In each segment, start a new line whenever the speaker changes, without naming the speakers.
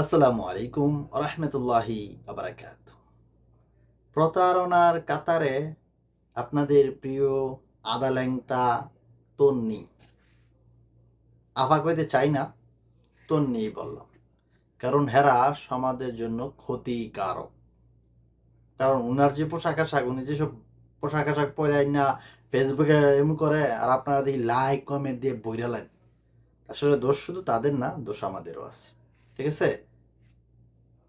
আসসালামু আলাইকুম রহমতুল্লাহি আবরাকাত। প্রতারণার কাতারে আপনাদের প্রিয় আদা ল্যাংটা তন্নি। আফা কইতে চাই না, তন্নি বললাম, কারণ হেরা সমাজের জন্য ক্ষতিকারক। কারণ উনার যে পোশাক আশাক, উনি যেসব পোশাক আশাক পরে না ফেসবুকে এম করে, আর আপনারা দেখি লাইক কমেন্ট দিয়ে বইরালেন আসলে দোষ শুধু তাদের না, দোষ আমাদেরও আছে। ঠিক আছে?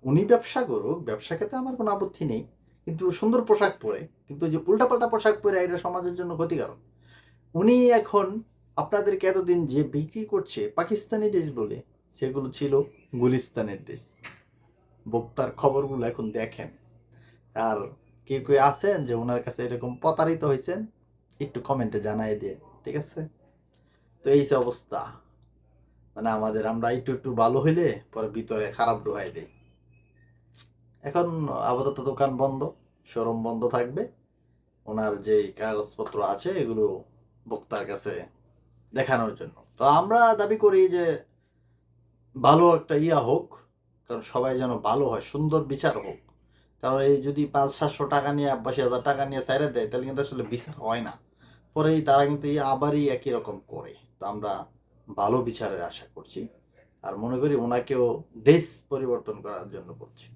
উনি ব্যবসা করুক, ব্যবসা ক্ষেত্রে আমার কোনো আপত্তি নেই। কিন্তু সুন্দর পোশাক পরে, কিন্তু যে উল্টাপাল্টা পোশাক পরে এটা সমাজের জন্য ক্ষতিকারক। উনি এখন আপনাদেরকে এতদিন যে বিক্রি করছে পাকিস্তানি ড্রেস বলে, সেগুলো ছিল গুলিস্তানের ড্রেস। বক্তার খবরগুলো এখন দেখেন। আর কেউ কেউ আছেন যে ওনার কাছে এরকম প্রতারিত হয়েছেন, একটু কমেন্টে জানাই দিয়ে ঠিক আছে? তো এই অবস্থা। মানে আমাদের আমরা একটু একটু ভালো হইলে পরে ভিতরে খারাপ ঢুকাই দেই। এখন আপাতত দোকান বন্ধ, শোরুম বন্ধ থাকবে। ওনার যে কাগজপত্র আছে, এগুলো বক্তার কাছে দেখানোর জন্য। তো আমরা দাবি করি যে ভালো একটা ইয়া হোক, কারণ সবাই যেন ভালো হয়, সুন্দর বিচার হোক। কারণ এই যদি পাঁচ, সাতশো টাকা নিয়ে আব্বাসি হাজার টাকা নিয়ে সাইরে দেয়, তাহলে কিন্তু আসলে বিচার হয় না। পরেই তারা কিন্তু আবারই একই রকম করে। তো আমরা ভালো বিচারের আশা করছি। আর মনে করি ওনাকেও ড্রেস পরিবর্তন করার জন্য করছি।